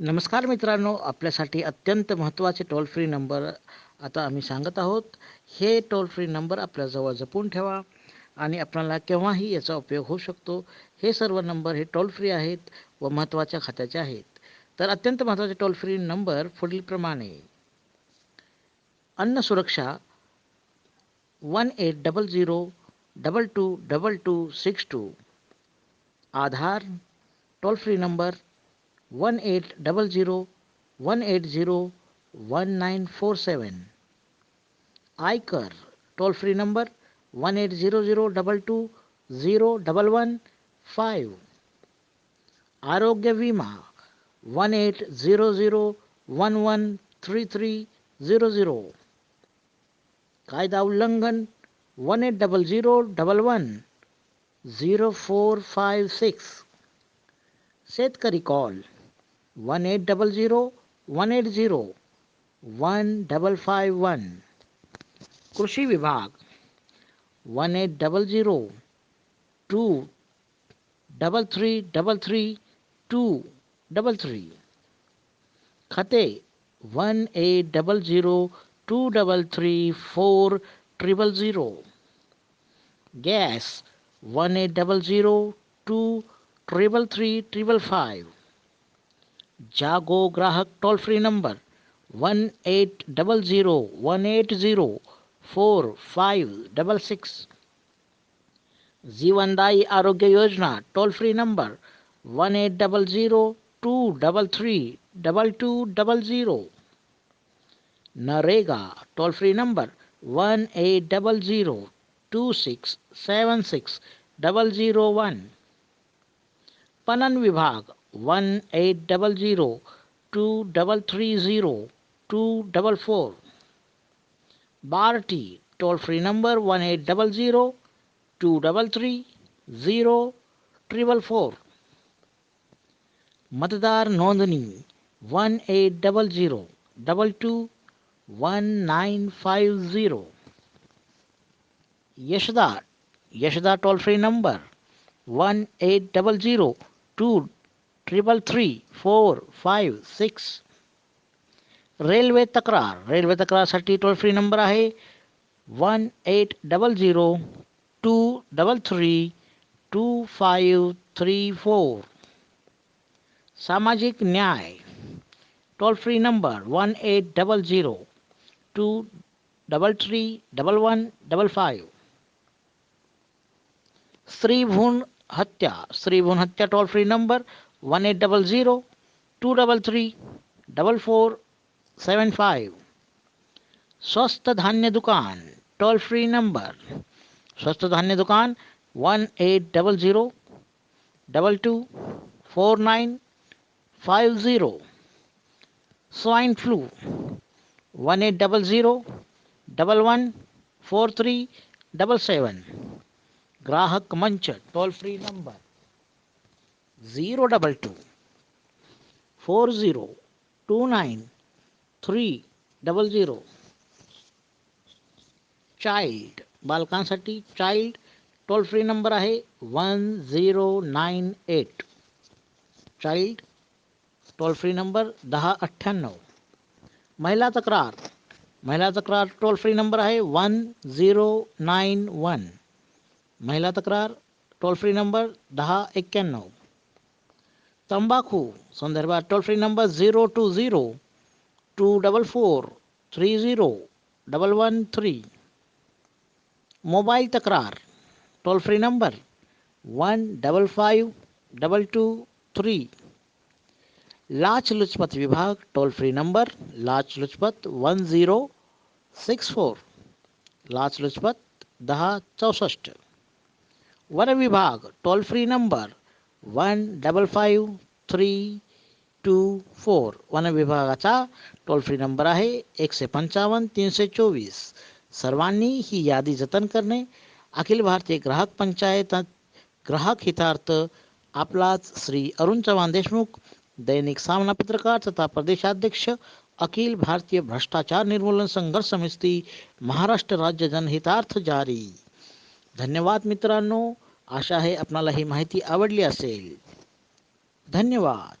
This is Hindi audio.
नमस्कार मित्रांनो आपल्यासाठी अत्यंत महत्त्वाचे टोल फ्री नंबर आता आम्ही सांगत आहोत. हे टोल फ्री नंबर आपल्याजवळ जपून ठेवा आणि आपल्याला केव्हाही याचा उपयोग होऊ शकतो. हे सर्व नंबर हे टोल फ्री आहेत व महत्त्वाच्या खात्याचे आहेत. तर अत्यंत महत्त्वाचे टोल फ्री नंबर पुढीलप्रमाणे. अन्न सुरक्षा one eight double zero double two double two six two Aadhaar toll free number one eight double zero one eight zero one nine four seven आयकर toll free number one eight zero zero double two zero double one five आरोग्य बीमा one eight zero zero one one three three zero zero कायदा उल्लंघन one eight double zero double one zero four five six शेतकरी call one eight double zero one eight zero one double five one कृषि विभाग one eight double zero two double three double three two double three खाते one eight double zero two double three four triple zero gas one eight double zero two triple three triple five जागो ग्राहक toll free number one eight double zero one eight zero four five double six जीवनदायी आरोग्य योजना toll free number one eight double zero two double three double two double zero NREGA toll free number one eight double zero two six seven six double zero one पनन विभाग one eight double zero two double three zero two double four BARTI toll free number one eight double zero two double three zero triple four मतदार नोंदनी one eight double zero double two one nine five zero YASHADA YASHADA toll free number one eight double zero two triple three four five six railway तक्रार, रेल्वे तक्रारसाठी टोल फ्री नंबर आहे one eight double zero, two double three, two five three four. सामाजिक न्याय toll free number one eight double zero, two double three, double one, double five स्त्री भ्रूण हत्या स्त्री भ्रूण हत्या toll free number one eight double zero two double three double four seven five स्वस्थ धान्य दुकान टोल फ्री नंबर स्वस्थ धान्य दुकान one eight double zero double two four nine five zero swine flu one eight double zero double one four three double seven ग्राहक मंच toll free number zero double two four zero two nine three double zero child बालकांसाठी child toll free number आहे one zero nine eight child toll free number दहा अठ्ठ्याण्णव. महिला तक्रार महिला तक्रार टोल फ्री नंबर आहे वन झिरो नाईन वन महिला तक्रार टोल फ्री नंबर दहा एक्क्याण्णव. तंबाखू संदर्भात toll free number zero two zero two double four three zero double one three mobile तकरार toll free number one double five double two three लाच लुचपत विभाग टोल फ्री नंबर लाच लुचपत वन ज़ीरो सिक्स फोर लाच लुचपत दहा चौसष्ट वन विभाग toll free number one double five three two four one विभागाचा टोल फ्री नंबर आहे एकशे पंचावन्न, तीनशे चोवीस. सर्वांनी ही यादी जतन करणे, अखिल भारतीय ग्राहक पंचायत, ग्राहक हितार्थ, आपलाच श्री अरुण चव्हाण देशमुख, दैनिक सामना पत्रकार तथा प्रदेशाध्यक्ष, अखिल भारतीय भ्रष्टाचार निर्मूलन संघर्ष समिती, महाराष्ट्र राज्य जनहितार्थ जारी. धन्यवाद मित्रांनो. आशा है अपना ही माहिती असेल. धन्यवाद.